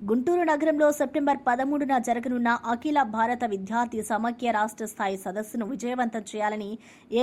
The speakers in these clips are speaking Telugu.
గుంటూరు నగరంలో సెప్టెంబర్ పదమూడున జరగనున్న అఖిల భారత విద్యార్థి సమాఖ్య రాష్ట్ర స్థాయి సదస్సును విజయవంతం చేయాలని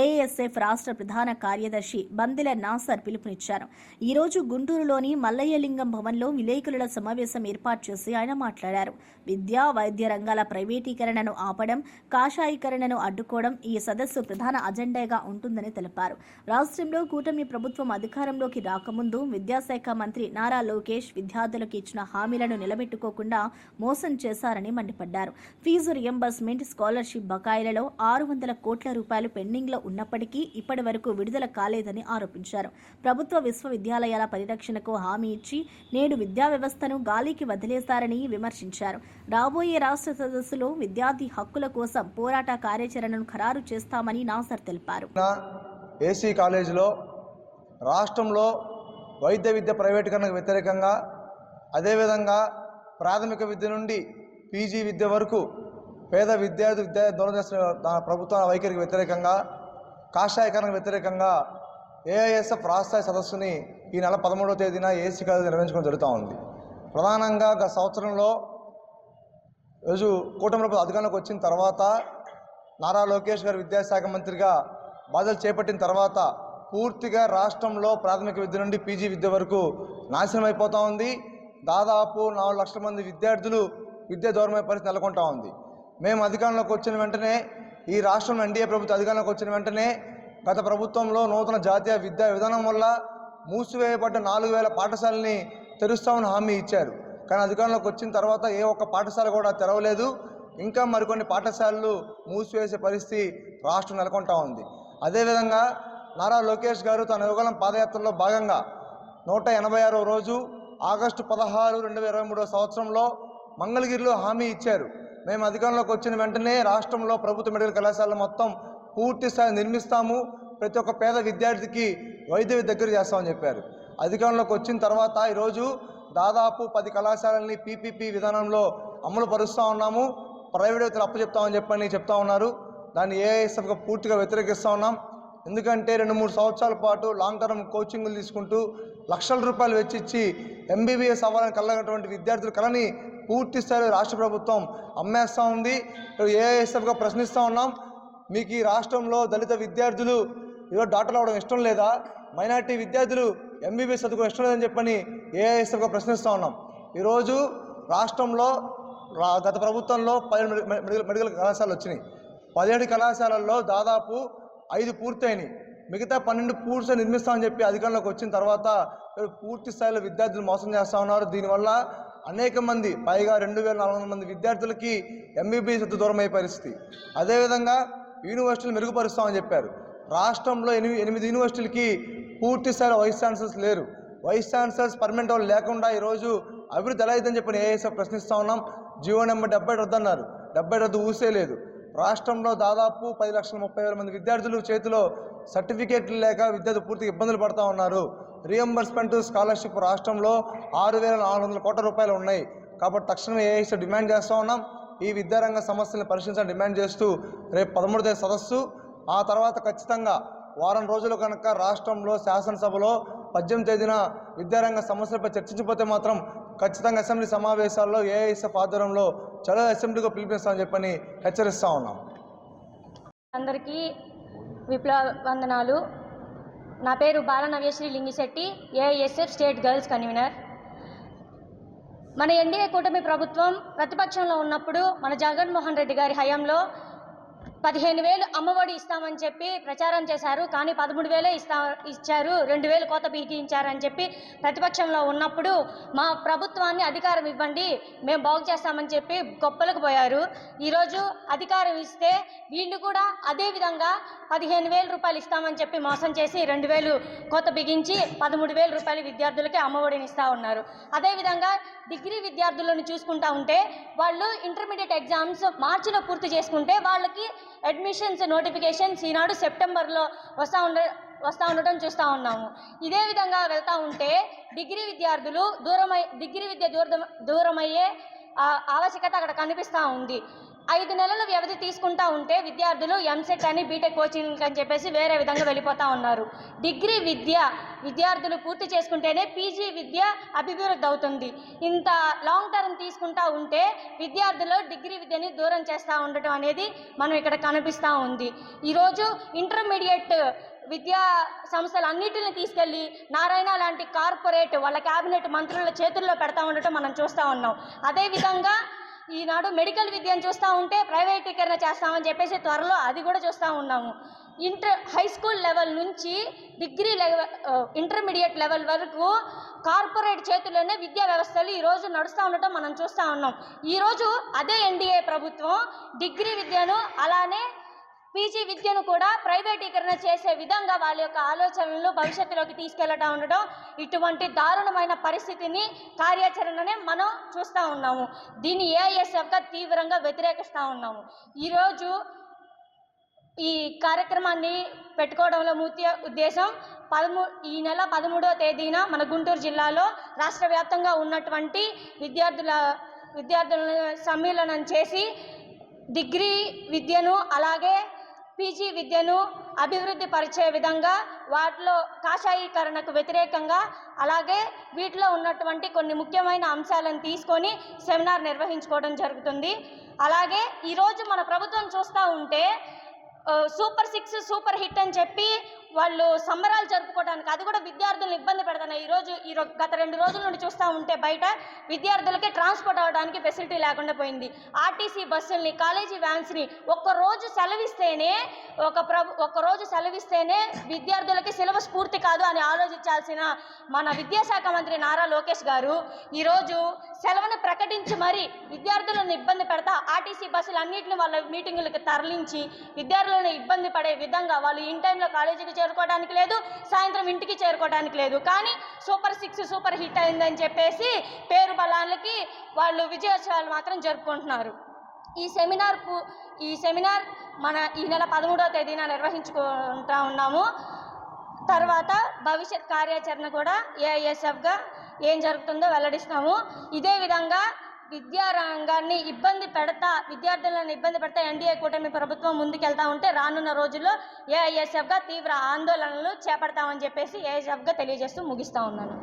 ఏఏఎస్ఎఫ్ రాష్ట్ర ప్రధాన కార్యదర్శి బందెల నాసర్ పిలుపునిచ్చారు. ఈ రోజు గుంటూరులోని మల్లయ్యలింగం భవన్లో విలేకరుల సమావేశం ఏర్పాటు చేసి ఆయన మాట్లాడారు. విద్యా వైద్య రంగాల ప్రైవేటీకరణను ఆపడం కాషాయీకరణను అడ్డుకోవడం ఈ సదస్సు ప్రధాన అజెండాగా ఉంటుందని తెలిపారు. రాష్ట్రంలో కూటమి ప్రభుత్వం అధికారంలోకి రాకముందు విద్యాశాఖ మంత్రి నారా లోకేష్ విద్యార్థులకు ఇచ్చిన హామీలను నిలబెట్టుకోకుండా మోసం చేశారని మండిపడ్డారు. ఫీజు రియంబర్స్మెంట్ స్కాలర్షిప్ బకాయిలలో ఆరు వందల కోట్ల రూపాయలు పెండింగ్లో ఉన్నప్పటికీ ఇప్పటి వరకు విడుదల కాలేదని ఆరోపించారు. ప్రభుత్వ విశ్వవిద్యాలయాల పరిరక్షణకు హామీ ఇచ్చి నేడు విద్యా వ్యవస్థను గాలికి వదిలేశారని విమర్శించారు. రాబోయే రాష్ట్ర సదస్సులో విద్యార్థి హక్కుల కోసం పోరాట కార్యాచరణను ఖరారు చేస్తామని నాసర్ తెలిపారు. ఏసీ కాలేజీలో రాష్ట్రంలో వైద్య విద్య ప్రైవేటీకరణకు వ్యతిరేకంగా అదేవిధంగా ప్రాథమిక విద్య నుండి పీజీ విద్య వరకు పేద విద్యార్థి విద్య దూరం చేస్తున్న ప్రభుత్వ వైఖరికి వ్యతిరేకంగా కాషాయకరణకు వ్యతిరేకంగా ఏఐఎస్ఎఫ్ రాష్ట్ర సదస్సుని ఈ నెల పదమూడవ తేదీన ఏసీ కాలేజీ నిర్వహించుకోవడం జరుగుతూ ఉంది. ప్రధానంగా గత సంవత్సరంలో రోజు కూటమి ప్రభుత్వం అధికారంలోకి వచ్చిన తర్వాత నారా లోకేష్ గారు విద్యాశాఖ మంత్రిగా బాధ్యతలు చేపట్టిన తర్వాత పూర్తిగా రాష్ట్రంలో ప్రాథమిక విద్య నుండి పీజీ విద్య వరకు నాశనం అయిపోతూ ఉంది. దాదాపు నాలుగు లక్షల మంది విద్యార్థులు విద్యా దూరమైన పరిస్థితి నెలకొంటా ఉంది. మేము అధికారంలోకి వచ్చిన వెంటనే ఈ రాష్ట్రంలో ఎన్డీఏ ప్రభుత్వం అధికారంలోకి వచ్చిన వెంటనే గత ప్రభుత్వంలో నూతన జాతీయ విద్యా విధానం వల్ల మూసివేయబడ్డ నాలుగు వేల పాఠశాలని తెరుస్తామని హామీ ఇచ్చారు. కానీ అధికారంలోకి వచ్చిన తర్వాత ఏ ఒక్క పాఠశాల కూడా తెరవలేదు. ఇంకా మరికొన్ని పాఠశాలలు మూసివేసే పరిస్థితి రాష్ట్రం నెలకొంటా ఉంది. అదేవిధంగా నారా లోకేష్ గారు తన యుగలం పాదయాత్రలో భాగంగా నూట ఎనభై ఆరో రోజు ఆగస్టు పదహారు రెండు వేల ఇరవై మూడో సంవత్సరంలో మంగళగిరిలో హామీ ఇచ్చారు. మేము అధికారంలోకి వచ్చిన వెంటనే రాష్ట్రంలో ప్రభుత్వ మెడికల్ కళాశాలలు మొత్తం పూర్తి స్థాయి నిర్మిస్తాము. ప్రతి ఒక్క పేద విద్యార్థికి వైద్య దగ్గర చేస్తామని చెప్పారు. అధికారంలోకి వచ్చిన తర్వాత ఈరోజు దాదాపు పది కళాశాలల్ని పీపీపీ విధానంలో అమలు పరుస్తూ ఉన్నాము. ప్రైవేట్ వ్యక్తులు అప్పచెప్తామని చెప్పని చెప్తా ఉన్నారు. దాన్ని ఏఐఎస్ఎఫ్గా పూర్తిగా వ్యతిరేకిస్తూ ఉన్నాం. ఎందుకంటే రెండు మూడు సంవత్సరాల పాటు లాంగ్ టర్మ్ కోచింగ్లు తీసుకుంటూ లక్షల రూపాయలు వెచ్చిచ్చి ఎంబీబీఎస్ అవ్వాలని కలగటువంటి విద్యార్థుల కళని పూర్తి స్థాయిలో రాష్ట్ర ప్రభుత్వం అమ్మేస్తూ ఉంది. ఏఐఎస్ఎఫ్గా ప్రశ్నిస్తూ ఉన్నాం. మీకు ఈ రాష్ట్రంలో దళిత విద్యార్థులు ఈరోజు డాక్టర్లు అవ్వడం ఇష్టం లేదా? మైనార్టీ విద్యార్థులు ఎంబీబీఎస్ చదువుకోవడం ఇష్టం లేదని చెప్పని ఏఐఎస్ఎఫ్గా ప్రశ్నిస్తూ ఉన్నాం. ఈరోజు రాష్ట్రంలో రా గత ప్రభుత్వంలో పదిహేడు మెడి- మెడికల్ మెడికల్ కళాశాలలు వచ్చినాయి. పదిహేడు కళాశాలల్లో దాదాపు ఐదు పూర్తయినాయి. మిగతా పన్నెండు పూర్తి నిర్మిస్తామని చెప్పి అధికారంలోకి వచ్చిన తర్వాత పూర్తి స్థాయిలో విద్యార్థులు మోసం చేస్తూ ఉన్నారు. దీనివల్ల అనేక మంది పైగా రెండు వేల నాలుగు వందల మంది విద్యార్థులకి ఎంబీబీఎస్ దూరం అయ్యే పరిస్థితి. అదేవిధంగా యూనివర్సిటీలు మెరుగుపరుస్తామని చెప్పారు. రాష్ట్రంలో ఎనిమిది ఎనిమిది యూనివర్సిటీలకి పూర్తి స్థాయిలో వైస్ ఛాన్సలర్స్ లేరు. వైస్ ఛాన్సలర్స్ పర్మనెంట్ వాళ్ళు లేకుండా ఈరోజు అభివృద్ధి ఎలా అయిందని చెప్పి ఏఎస్ఎఫ్ ప్రశ్నిస్తూ ఉన్నాం. జియో నెంబర్ డెబ్బై రద్దు అన్నారు డెబ్బై రద్దు ఊసే లేదు. రాష్ట్రంలో దాదాపు పది లక్షల ముప్పై వేల మంది విద్యార్థులు చేతిలో సర్టిఫికేట్లు లేక విద్యార్థులు పూర్తిగా ఇబ్బందులు పడుతూ ఉన్నారు. రియంబర్స్మెంట్ స్కాలర్షిప్ రాష్ట్రంలో ఆరు వేల నాలుగు వందల కోట్ల రూపాయలు ఉన్నాయి. కాబట్టి తక్షణమే ఏఐసి డిమాండ్ చేస్తూ ఉన్నాం. ఈ విద్యారంగ సమస్యలను పరిశీలించాలని డిమాండ్ చేస్తూ రేపు పదమూడు తేదీ సదస్సు. ఆ తర్వాత ఖచ్చితంగా వారం రోజులు కనుక రాష్ట్రంలో శాసనసభలో పద్దెనిమిది తేదీన విద్యారంగ సమస్యలపై చర్చించిపోతే మాత్రం ఖచ్చితంగా అసెంబ్లీ సమావేశాల్లో ఏఐఎస్ఎఫ్ ఆధ్వర్యంలో చలో అసెంబ్లీగా పిలిపిస్తామని చెప్పని హెచ్చరిస్తా ఉన్నాం. అందరికీ విప్లవ వందనాలు నా పేరు Balanavyasri Lingisetti AISF state girls convener. మన ఎన్డీఏ కూటమి ప్రభుత్వం ప్రతిపక్షంలో ఉన్నప్పుడు మన జగన్మోహన్ రెడ్డి గారి హయాంలో పదిహేను వేలు అమ్మఒడి ఇస్తామని చెప్పి ప్రచారం చేశారు. కానీ పదమూడు వేలే ఇస్తా ఇచ్చారు. రెండు వేలు కోత బిగించారని చెప్పి ప్రతిపక్షంలో ఉన్నప్పుడు మా ప్రభుత్వాన్ని అధికారం ఇవ్వండి మేము బాగు చేస్తామని చెప్పి గొప్పలకు పోయారు. ఈరోజు అధికారం ఇస్తే వీళ్ళు కూడా అదే విధంగా పదిహేను వేల రూపాయలు ఇస్తామని చెప్పి మోసం చేసి రెండు వేలు కోత బిగించి పదమూడు వేల రూపాయలు విద్యార్థులకి అమ్మఒడిని ఇస్తూ ఉన్నారు. అదేవిధంగా డిగ్రీ విద్యార్థులను చూసుకుంటా ఉంటే వాళ్ళు ఇంటర్మీడియట్ ఎగ్జామ్స్ మార్చిలో పూర్తి చేసుకుంటే వాళ్ళకి అడ్మిషన్స్ నోటిఫికేషన్స్ ఈనాడు సెప్టెంబర్లో వస్తూ ఉండ వస్తూ ఉండటం చూస్తూ ఉన్నాము. ఇదే విధంగా వెళ్తూ ఉంటే డిగ్రీ విద్యార్థులు దూరమై డిగ్రీ విద్య దూరం దూరమయ్యే ఆవశ్యకత అక్కడ కనిపిస్తూ ఉంది. ఐదు నెలల వ్యవధి తీసుకుంటా ఉంటే విద్యార్థులు ఎంసెట్ అని బీటెక్ కోచింగ్ అని చెప్పేసి వేరే విధంగా వెళ్ళిపోతా ఉన్నారు. డిగ్రీ విద్య విద్యార్థులు పూర్తి చేసుకుంటేనే పీజీ విద్య అభివృద్ధి అవుతుంది. ఇంత లాంగ్ టర్మ్ తీసుకుంటా ఉంటే విద్యార్థులు డిగ్రీ విద్యని దూరం చేస్తూ ఉండటం అనేది మనం ఇక్కడ కనిపిస్తూ ఉంది. ఈరోజు ఇంటర్మీడియట్ విద్యా సంస్థలు అన్నిటిని తీసుకెళ్ళి నారాయణ లాంటి కార్పొరేట్ వాళ్ళ క్యాబినెట్ మంత్రుల చేతుల్లో పెడతా ఉండటం మనం చూస్తూ ఉన్నాం. అదేవిధంగా ఈనాడు మెడికల్ విద్యను చూస్తూ ఉంటే ప్రైవేటీకరణ చేస్తామని చెప్పేసి త్వరలో అది కూడా చూస్తూ ఉన్నాము. ఇంటర్ హై స్కూల్ లెవెల్ నుంచి డిగ్రీ లెవెల్ ఇంటర్మీడియట్ లెవెల్ వరకు కార్పొరేట్ చేతుల్లోనే విద్యా వ్యవస్థలు ఈరోజు నడుస్తూ ఉండటం మనం చూస్తూ ఉన్నాం. ఈరోజు అదే ఎన్డీఏ ప్రభుత్వం డిగ్రీ విద్యను అలానే పీజీ విద్యను కూడా ప్రైవేటీకరణ చేసే విధంగా వాళ్ళ యొక్క ఆలోచనలను భవిష్యత్తులోకి తీసుకెళ్ళటం ఉండడం ఇటువంటి దారుణమైన పరిస్థితిని కార్యాచరణనే మనం చూస్తూ ఉన్నాము. దీన్ని ఏఐఎస్ఎఫ్గా తీవ్రంగా వ్యతిరేకిస్తూ ఉన్నాము. ఈరోజు ఈ కార్యక్రమాన్ని పెట్టుకోవడంలో ముఖ్య ఉద్దేశం పదమూ ఈ నెల పదమూడవ తేదీన మన గుంటూరు జిల్లాలో రాష్ట్ర వ్యాప్తంగా ఉన్నటువంటి విద్యార్థుల విద్యార్థులను సమ్మేళనం చేసి డిగ్రీ విద్యను అలాగే పీజీ విద్యను అభివృద్ధి పరిచే విధంగా వాటిలో కాషాయీకరణకు వ్యతిరేకంగా అలాగే వీటిలో ఉన్నటువంటి కొన్ని ముఖ్యమైన అంశాలను తీసుకొని సెమినార్ నిర్వహించుకోవడం జరుగుతుంది. అలాగే ఈరోజు మన ప్రభుత్వం చూస్తూ ఉంటే సూపర్ సిక్స్ సూపర్ హిట్ అని చెప్పి వాళ్ళు సంబరాలు జరుపుకోవడానికి అది కూడా విద్యార్థులను ఇబ్బంది పెడుతున్నాయి ఈరోజు ఈ గత రెండు రోజుల నుండి చూస్తూ ఉంటే బయట విద్యార్థులకి ట్రాన్స్పోర్ట్ అవ్వడానికి ఫెసిలిటీ లేకుండా పోయింది. ఆర్టీసీ బస్సుల్ని కాలేజీ వ్యాన్స్ని ఒక్క రోజు సెలవిస్తేనే ఒక ప్రభు ఒక్క రోజు సెలవిస్తేనే విద్యార్థులకి సిలబస్ పూర్తి కాదు అని ఆలోచించాల్సిన మన విద్యాశాఖ మంత్రి నారా లోకేష్ గారు ఈరోజు సెలవును ప్రకటించి మరి విద్యార్థులను ఇబ్బంది పెడతా ఆర్టీసీ బస్సులు అన్నింటిని వాళ్ళ మీటింగులకు తరలించి విద్యార్థులను ఇబ్బంది పడే విధంగా వాళ్ళు ఇన్ టైంలో కాలేజీకి చేరుకోవడానికి లేదు సాయంత్రం ఇంటికి చేరుకోవడానికి లేదు. కానీ సూపర్ సిక్స్ సూపర్ హిట్ అయిందని చెప్పేసి పేరు బలానికి వాళ్ళు విజయోత్సవాలు మాత్రం జరుపుకుంటున్నారు. ఈ సెమినార్ ఈ సెమినార్ మన ఈ నెల పదమూడవ తేదీన నిర్వహించుకుంటా ఉన్నాము. తర్వాత భవిష్యత్ కార్యాచరణ కూడా ఏఐఎస్ఎఫ్గా ఏం జరుగుతుందో వెల్లడిస్తాము. ఇదే విధంగా విద్యా రంగాన్ని ఇబ్బంది పెడతా విద్యార్థులను ఇబ్బంది పెడతా ఎన్డీఏ కూటమి ప్రభుత్వం ముందుకెళ్తా ఉంటే రానున్న రోజుల్లో ఏఐఎస్ఎఫ్గా తీవ్ర ఆందోళనలు చేపడతామని చెప్పేసి ఏఐఎస్ఎఫ్గా తెలియజేస్తూ ముగిస్తా ఉన్నాను.